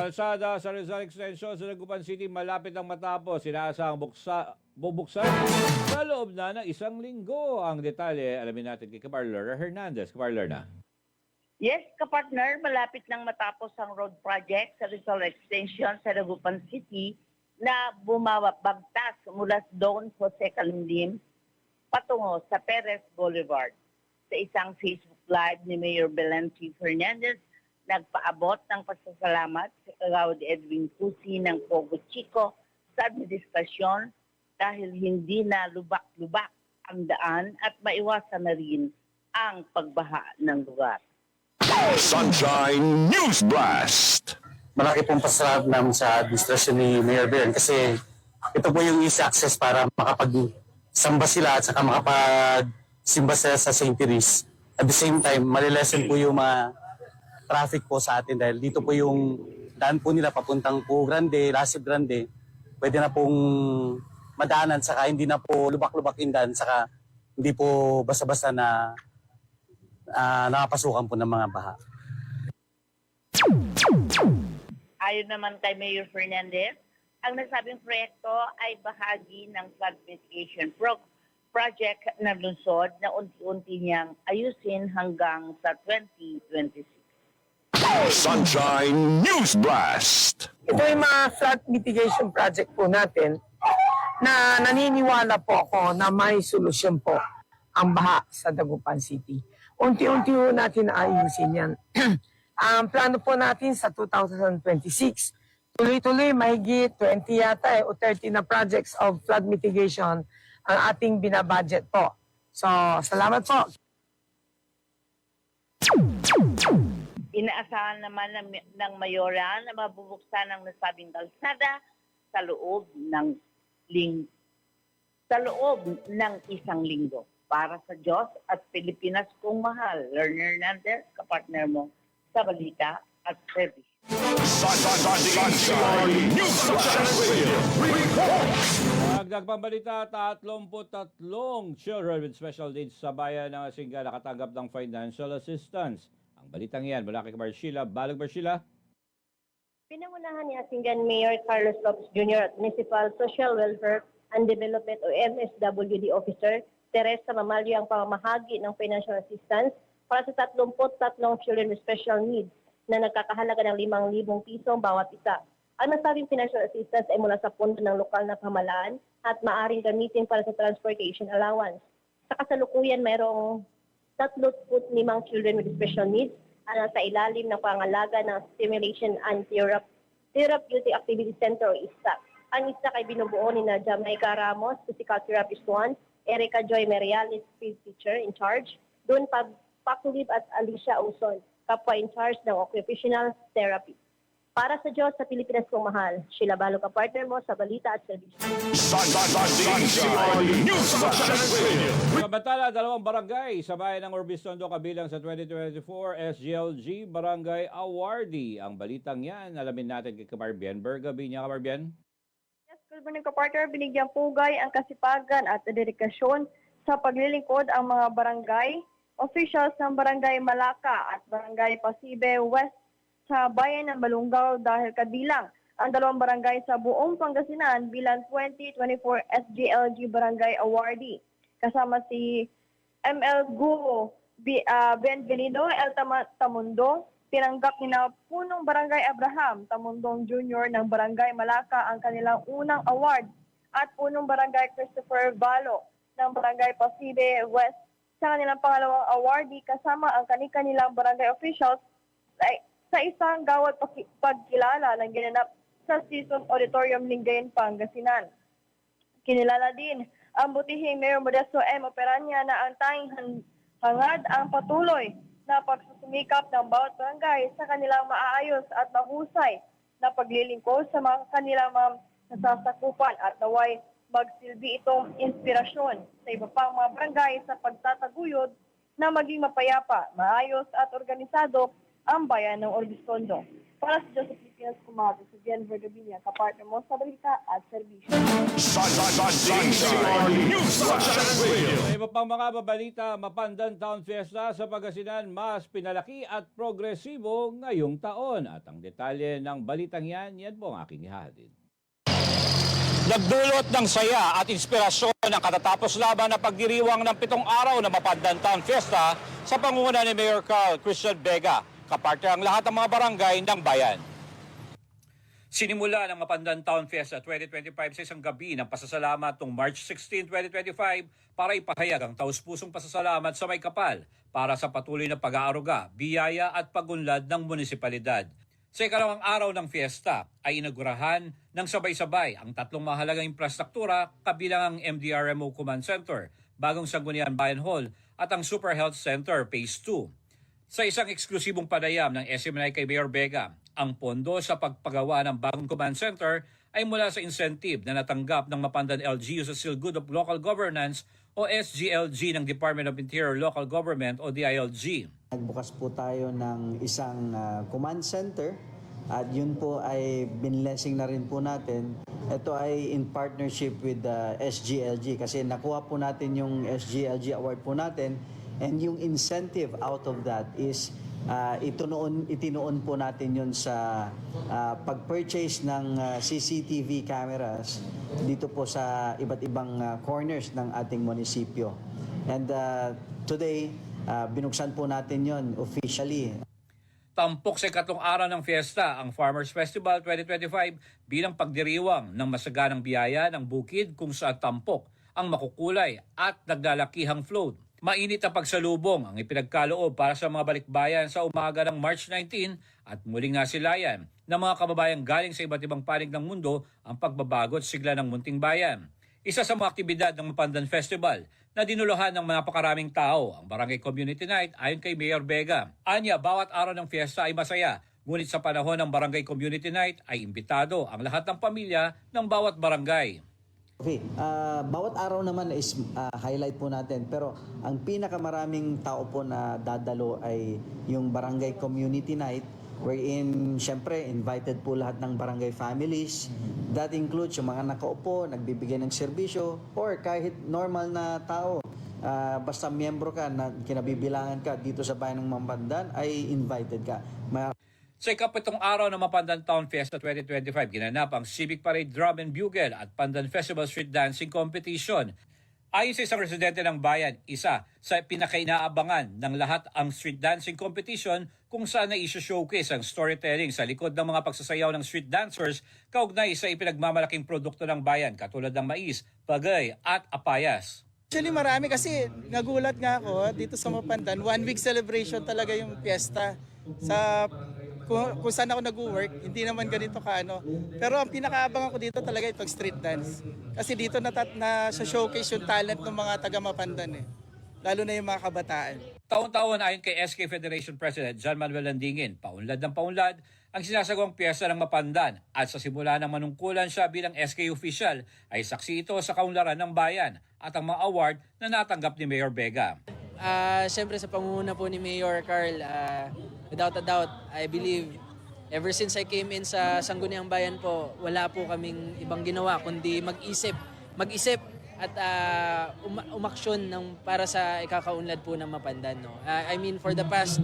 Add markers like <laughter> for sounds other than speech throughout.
Kalsada sa Rizal Extension sa Dagupan City malapit ang matapos. Sinaasang buksa, bubuksan sa loob na ng isang linggo. Ang detalye, alamin natin kay Kabar Lerna Hernandez. Kabar Lerna. Yes, kapartner, malapit nang matapos ang road project sa Rizal Extension sa Dagupan City na bumabagtas mula Don Jose Calindim patungo sa Perez Boulevard. Sa isang Facebook Live ni Mayor Belanci Fernandez, nagpaabot ng pasasalamat sa Kagawad Edwin Cusi ng Pogo Chico sa administrasyon dahil hindi na lubak-lubak ang daan at maiwasan na rin ang pagbaha ng lugar. Sunshine News Blast. malaki pong pasalamat namin sa administrasyon ni Mayor Bern kasi ito po yung easy access para makapag-samba sila at saka makapag-simba sila sa St. Therese. At the same time, malilesen po yung mga traffic po sa atin dahil dito po yung daan po nila papuntang po Grande, Lasib Grande. Pwede na pong madaanan saka hindi na po lubak-lubak yung daan saka hindi po basta-basta na ah, nakapasukan po ng mga baha. Ayon naman kay Mayor Fernandez, ang nasabing proyekto ay bahagi ng flood mitigation pro- project ng lungsod na unti-unti niyang ayusin hanggang sa 2026. Sunshine News Blast. Ito yung mga flood mitigation project po natin na naniniwala po ako na may solusyon po ang baha sa Dagupan City. Unti-unti po natin ayusin yan. <clears throat> ang plano po natin sa 2026, tuloy-tuloy mahigit 20 yata eh, o 30 na projects of flood mitigation ang ating binabudget po. So, salamat po. Inaasahan naman ng, ng mayora na mabubuksan ang nasabing kalsada sa loob ng ling sa loob ng isang linggo. Para sa Diyos at Pilipinas kung mahal. Lerner Hernandez, kapartner mo sa balita at service. Sunshine News Blast. Dagdag pambalita, 33 children with special needs sa bayan ng Asinga nakatanggap ng financial assistance. Ang balitang yan mula kay Kabar Sheila. Balag Barshila. Pinangunahan ni Asingan Mayor Carlos Lopez Jr. at Municipal Social Welfare and Development o MSWD Officer Teresa Mamalio ang pamamahagi ng financial assistance para sa 33 children with special needs na nagkakahalaga ng 5,000 piso bawat isa. Ang nasabing financial assistance ay mula sa pondo ng lokal na pamahalaan at maaring gamitin para sa transportation allowance. Sa kasalukuyan, mayroong 35 children with special needs na sa ilalim ng pangalaga ng Stimulation and Therap- Therapeutic Activity Center o ISTA. Ang ISTA ay binubuo ni na Jamaica Ramos, Physical Therapist 1, Erica Joy Merialis, Field Teacher in Charge, Pag Pakulib at Alicia Uson, kapwa in charge ng Occupational Therapy. Para sa Diyos sa Pilipinas kong mahal, Sheila Balo ka partner mo sa balita at Blast. Samantala, dalawang barangay sa bayan ng Orbistondo kabilang sa 2024 SGLG Barangay Awardee. Ang balitang yan, alamin natin kay Kabar Bienberg. Gabi niya, Kabar Bien. Yes, good morning kapartner. Binigyang pugay ang kasipagan at dedikasyon sa paglilingkod ang mga barangay officials ng Barangay Malaka at Barangay Pasibe West sa bayan ng Malungaw dahil kabilang ang dalawang barangay sa buong Pangasinan bilang 2024 SGLG Barangay Awardee. Kasama si ML uh, Benvenido El Tama- Tamundo, tinanggap ni na Punong Barangay Abraham Tamundong Jr. ng Barangay Malaka ang kanilang unang award at Punong Barangay Christopher Valo ng Barangay Pasibe West sa kanilang pangalawang awardee kasama ang kani-kanilang barangay officials sa, sa isang gawad pagkilala ng ginanap sa Season Auditorium Lingayen, Pangasinan. Kinilala din ang butihing Mayor Modesto M. Operanya na ang tanging han- hangad ang patuloy na pagsusumikap ng bawat barangay sa kanilang maaayos at mahusay na paglilingkod sa mga kanilang mga nasasakupan at naway magsilbi itong inspirasyon sa iba pang mga barangay sa pagtataguyod na maging mapayapa, maayos at organisado ang bayan ng Orbistondo. Para sa Joseph Pilipinas Kumato, sa Jennifer Gabilla, kapartner mo sa balita at serbisyo. Sa iba pang mga babalita, Mapandan Town Fiesta sa Pagasinan mas pinalaki at progresibo ngayong taon. At ang detalye ng balitang yan, yan po ang aking ihahatid. Nagdulot ng saya at inspirasyon ang katatapos laban na pagdiriwang ng pitong araw na Mapandan Town Fiesta sa pangunguna ni Mayor Carl Christian Vega, kaparte ang lahat ng mga barangay ng bayan. Sinimula ng Mapandan Town Fiesta 2025 sa isang gabi ng pasasalamat noong March 16, 2025 para ipahayag ang taus-pusong pasasalamat sa may kapal para sa patuloy na pag-aaruga, biyaya at pagunlad ng munisipalidad. Sa ikalawang araw ng fiesta ay inagurahan ng sabay-sabay ang tatlong mahalagang infrastruktura kabilang ang MDRMO Command Center, Bagong Sangguniang Bayan Hall at ang Super Health Center Phase 2. Sa isang eksklusibong panayam ng SMNI kay Mayor Vega, ang pondo sa pagpagawa ng bagong command center ay mula sa incentive na natanggap ng Mapandan LGU sa Seal Good of Local Governance o SGLG ng Department of Interior Local Government o DILG. Nagbukas po tayo ng isang ah, command center at yun po ay binlessing na rin po natin. Ito ay in partnership with the SGLG kasi nakuha po natin yung SGLG award po natin and yung incentive out of that is ah, itunoon, itinuon po natin yun sa ah, pag-purchase ng ah, CCTV cameras dito po sa iba't ibang ah, corners ng ating munisipyo. And ah, today, ah, binuksan po natin yon officially. Tampok sa ikatlong araw ng fiesta ang Farmers Festival 2025 bilang pagdiriwang ng masaganang biyaya ng bukid kung saan tampok ang makukulay at naglalakihang float. Mainit ang pagsalubong ang ipinagkaloob para sa mga balikbayan sa umaga ng March 19 at muling nasilayan ng mga kababayang galing sa iba't ibang panig ng mundo ang pagbabago at sigla ng munting bayan. Isa sa mga aktibidad ng Mapandan Festival na dinuluhan ng napakaraming tao ang Barangay Community Night ayon kay Mayor Vega. Anya, bawat araw ng fiesta ay masaya, ngunit sa panahon ng Barangay Community Night ay imbitado ang lahat ng pamilya ng bawat barangay. Okay, ah, bawat araw naman is ah, highlight po natin pero ang pinakamaraming tao po na dadalo ay yung Barangay Community Night wherein syempre invited po lahat ng barangay families. That includes yung mga nakaupo, nagbibigay ng serbisyo or kahit normal na tao. Ah, basta miyembro ka na kinabibilangan ka dito sa bayan ng Mambandan ay invited ka. Sa ikapitong araw ng Mapandan Town Fiesta 2025, ginanap ang Civic Parade Drum and Bugle at Pandan Festival Street Dancing Competition. Ayon sa isang residente ng bayan, isa sa pinakainaabangan ng lahat ang street dancing competition kung saan na showcase ang storytelling sa likod ng mga pagsasayaw ng street dancers kaugnay sa ipinagmamalaking produkto ng bayan katulad ng mais, bagay at apayas. Actually marami kasi nagulat nga ako dito sa Mapandan. One week celebration talaga yung fiesta. Sa kung, kung saan ako nag-work, hindi naman ganito kaano. Pero ang pinakaabangan ko dito talaga itong street dance. Kasi dito na, na sa showcase yung talent ng mga taga Mapandan eh. Lalo na yung mga kabataan. Taon-taon ayon kay SK Federation President John Manuel Landingin, paunlad ng paunlad ang sinasagawang piyesta ng Mapandan at sa simula ng manungkulan siya bilang SK official ay saksi ito sa kaunlaran ng bayan at ang mga award na natanggap ni Mayor Vega. Ah, Siyempre sa pangunguna po ni Mayor Carl, ah, without a doubt, I believe ever since I came in sa Sangguniang Bayan po, wala po kaming ibang ginawa kundi mag-isip, mag-isip at ah, uma- umaksyon ng para sa ikakaunlad po ng Mapandan. No? Ah, I mean, for the past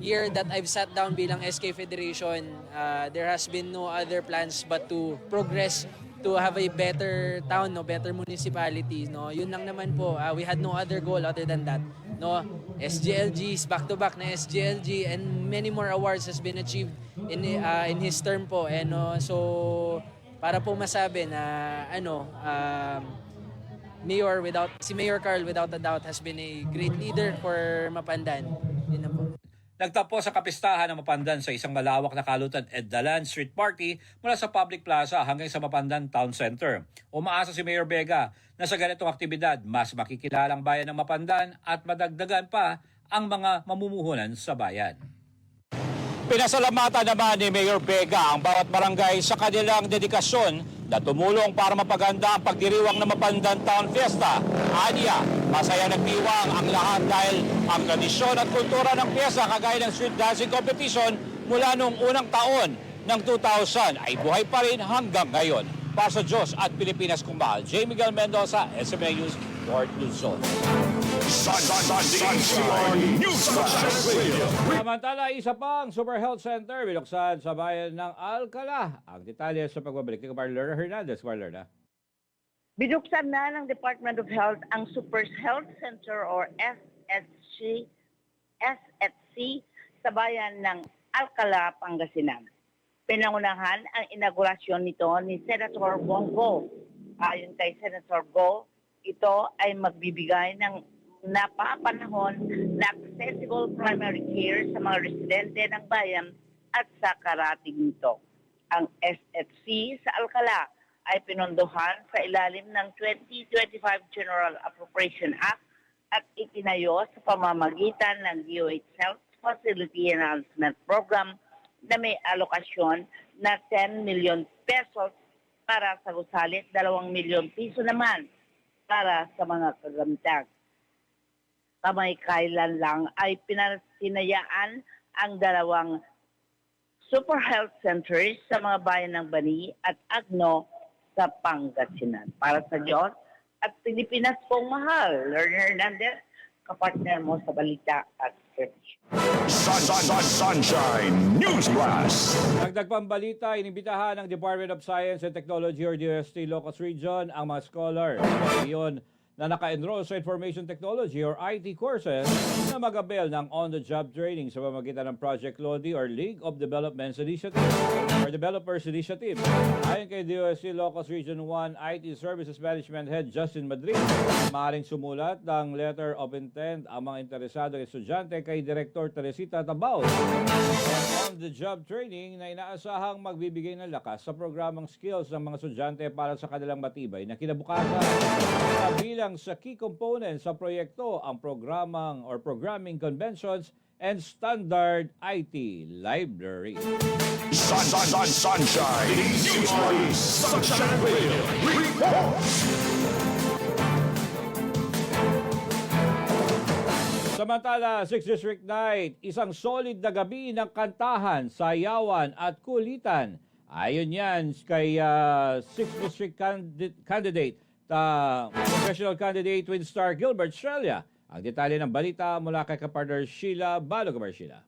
year that I've sat down bilang SK Federation, uh, there has been no other plans but to progress to have a better town, no, better municipality, no. Yun lang naman po. Uh, we had no other goal other than that. No, SGLGs back to back na SGLG and many more awards has been achieved in uh, in his term po. And no, so para po masabi na ano um, Mayor without si Mayor Carl without a doubt has been a great leader for Mapandan. Nagtapos sa kapistahan ng Mapandan sa isang malawak na kalutan at Dalan Street Party mula sa Public Plaza hanggang sa Mapandan Town Center. Umaasa si Mayor Vega na sa ganitong aktibidad mas makikilala ang bayan ng Mapandan at madagdagan pa ang mga mamumuhunan sa bayan. Pinasalamatan naman ni Mayor Vega ang bawat barangay sa kanilang dedikasyon na tumulong para mapaganda ang pagdiriwang ng Mapandan Town Fiesta. Anya, Masaya nagdiwang ang lahat dahil ang tradisyon at kultura ng pyesa kagaya ng street dancing competition mula noong unang taon ng 2000 ay buhay pa rin hanggang ngayon. Para sa Diyos at Pilipinas kung mahal, J. Miguel Mendoza, SMA News, North Luzon. Samantala, isa pang Super Health Center binuksan sa bayan ng Alcala. Ang detalye sa pagbabalik ni Kabar Lerna Hernandez. Kabar Lerna. Binuksan na ng Department of Health ang Super Health Center or SSC, SSC sa bayan ng Alcala, Pangasinan. Pinangunahan ang inaugurasyon nito ni Senator Bongo. Ayon kay Senator Go, ito ay magbibigay ng napapanahon na accessible primary care sa mga residente ng bayan at sa karating nito. Ang SSC sa Alcala ay pinondohan sa ilalim ng 2025 General Appropriation Act at itinayo sa pamamagitan ng DOH Health Facility Enhancement Program na may alokasyon na 10 million pesos para sa gusalit, 2 milyon piso naman para sa mga kagamitan. Kamay kailan lang ay pinatinayaan ang dalawang super health centers sa mga bayan ng Bani at Agno sa Pangasinan. Para sa Diyos at Pilipinas pong mahal. Lerner Hernandez, kapartner mo sa balita at search. Sun, sun, sun, sunshine news blast. Dagdag pambalita, inibitahan ng Department of Science and Technology or DOST Locus Region ang mga scholars sa region na naka-enroll sa Information Technology or IT courses na mag-avail ng on-the-job training sa pamagitan ng Project Lodi or League of Developments Initiative or Developers Initiative. Ayon kay DOST Locus Region 1 IT Services Management Head Justin Madrid, maaaring sumulat ng letter of intent ang mga interesadong estudyante kay Director Teresita Tabaw on-the-job training na inaasahang magbibigay ng lakas sa programang skills ng mga estudyante para sa kanilang matibay na kinabukasan. Kabilang sa key components sa proyekto ang programang or programming conventions and standard IT library. Sun, sun, sun, sunshine. Sunshine radio. Samantala, 6th District Night, isang solid na gabi ng kantahan, sayawan at kulitan. Ayon yan kay uh, 6th District candi- candidate, uh, professional candidate with star Gilbert Australia. Ang detalye ng balita mula kay kapartner Sheila Balo, Kabar Sheila.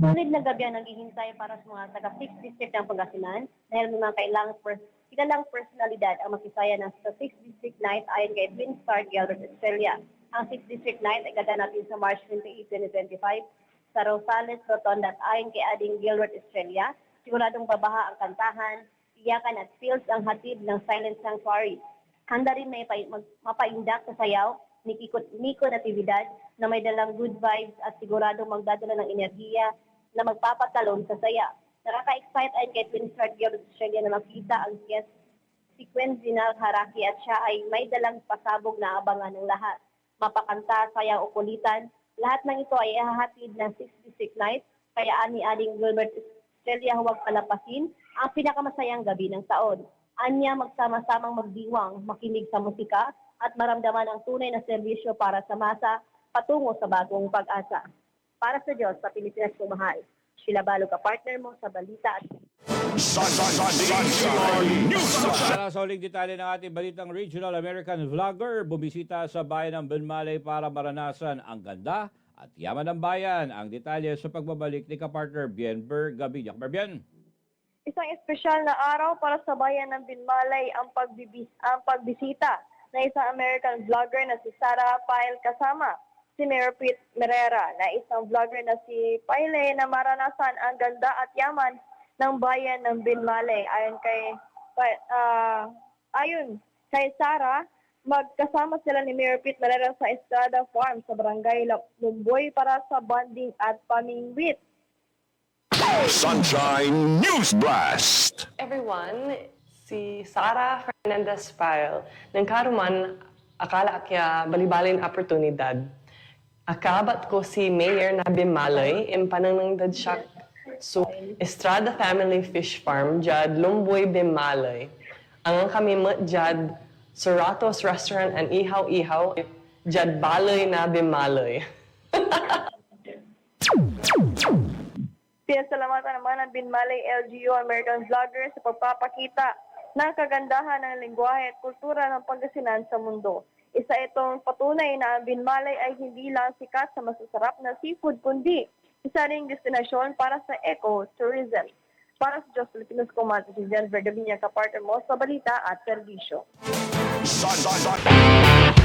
Sulit na gabi ang naghihintay para sa mga taga 6th District ng Pangasinan dahil may mga kailangang pers kilalang personalidad ang makisaya ng sa 6th District Night ayon kay Twin Star Gilbert Australia. Ang 6th District Night ay gaganapin sa March 28, 2025 sa Rosales Rotonda at ayon kay Ading Gilbert Australia, siguradong babaha ang kantahan, iyakan at feels ang hatid ng Silent Sanctuary. Handa rin may mag- mapaindak sa sayaw ni Kiko, Nico Natividad na may dalang good vibes at siguradong magdadala ng enerhiya na magpapatalon sa saya. Nakaka-excite ay kay Twin Star Gilbert Australia na makita ang guest sequence ni Nal Haraki at siya ay may dalang pasabog na abangan ng lahat. Mapakanta, sayaw o kulitan, lahat ng ito ay ihahatid ng 66 night, kaya ani Ading Gilbert Australia huwag palapasin ang pinakamasayang gabi ng taon. Anya magsama-samang magdiwang, makinig sa musika at maramdaman ang tunay na serbisyo para sa masa patungo sa bagong pag-asa. Para sa Diyos, sa Pilipinas kumahal. Sheila Balo ka partner mo sa balita at. Para sa huling detalye ng ating balitang regional American vlogger, bumisita sa bayan ng Benmalay para maranasan ang ganda at yaman ng bayan. Ang detalye sa pagbabalik ni kapartner Bienber Gabinya. Kapartner Bien. Isang espesyal na araw para sa bayan ng Binmalay ang, pagbibis ang pagbisita na isang American vlogger na si Sarah Pyle kasama si Pete Merera na isang vlogger na si Pyle na maranasan ang ganda at yaman ng bayan ng Binmalay. Ayon kay ah, ayon kay Sarah, magkasama sila ni Mayor Pete Merera sa Estrada Farm sa Barangay Lumboy para sa bonding at pamingwit. Sunshine news blast. everyone, si Sara Fernandez Pyle, nagkaroon akala kaya balibalin oportunidad. Akabat ko si Mayor na Bimalay, impananangdad siya so Estrada Family Fish Farm, Jad Lumboy Bimalay. Ang kami mo Jad Suratos Restaurant and Ihaw Ihaw, Jad baloy na bimaloy. <laughs> Pinasalamatan naman ng Binmalay LGU American Vlogger sa pagpapakita ng kagandahan ng lingwahe at kultura ng Pangasinan sa mundo. Isa itong patunay na ang Binmalay ay hindi lang sikat sa masasarap na seafood kundi isa ring destinasyon para sa eco-tourism. Para sa Diyos Filipinos Command, si Denver Davinia, kapartner mo sa balita at serbisyo. Sun, sun, sun.